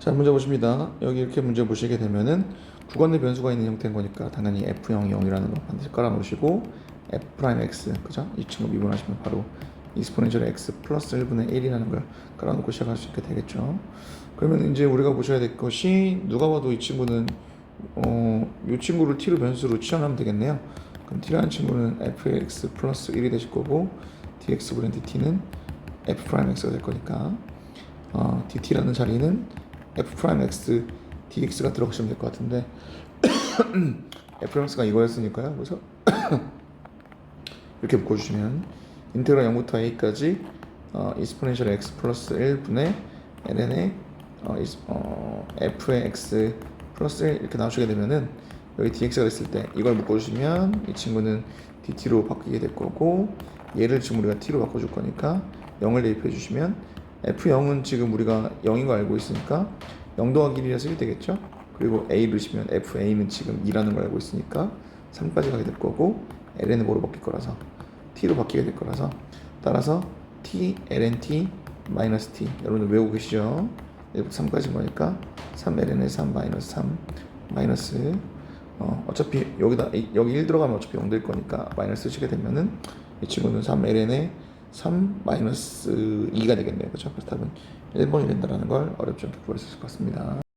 자 문제 보십니다. 여기 이렇게 문제 보시게 되면은 주관의 변수가 있는 형태인 거니까 당연히 f0이 0이라는 거 반드시 깔아놓으시고 f 프라임 x 그죠? 이 친구 미분하시면 바로 익스포넨셜 x 플러스 1분의 1이라는 걸 깔아놓고 시작할 수 있게 되겠죠. 그러면 이제 우리가 보셔야 될 것이 누가 봐도 이 친구는 어, 이 친구를 t로 변수로 취하면 되겠네요. 그럼 t라는 친구는 fx 플러스 1이 되실 거고 dx 분의 dt는 f 프라임 x가 될 거니까 어, dt라는 자리는 f 프라임 x dx가 들어가시면 될 것 같은데 f 프라임 x가 이거였으니까요. 그래서 이렇게 묶어주시면 인테그랄 0부터 a까지 어, 익스포넨셜 x 플러스 1분의 ln의 어, 어, f의 x 플러스 1 이렇게 나오시게 되면은 여기 dx가 됐을 때 이걸 묶어주시면 이 친구는 dt로 바뀌게 될 거고 얘를 지금 우리가 t로 바꿔줄 거니까 0을 대입해 주시면 f0은 지금 우리가 0인 거 알고 있으니까 0 더하기 1이라 쓰게 되겠죠? 그리고 a 넣으시면 fa는 지금 2라는 걸 알고 있으니까 3까지 가게 될 거고 ln은 뭐로 바뀔 거라서? T로 바뀌게 될 거라서. 따라서 t lnt 마이너스 t. 여러분들 외우고 계시죠? 1부터 3까지인 거니까 3ln의 3 마이너스 3 마이너스. 어, 어차피 여기다 이- 여기 1 들어가면 어차피 0 될 거니까 마이너스 쓰시게 되면은 이 친구는 3ln의 3 마이너스 2가 되겠네요 그렇죠? 그래서 답은 1번이 된다는 걸 어렵지 않게 구할 수 있을 것 같습니다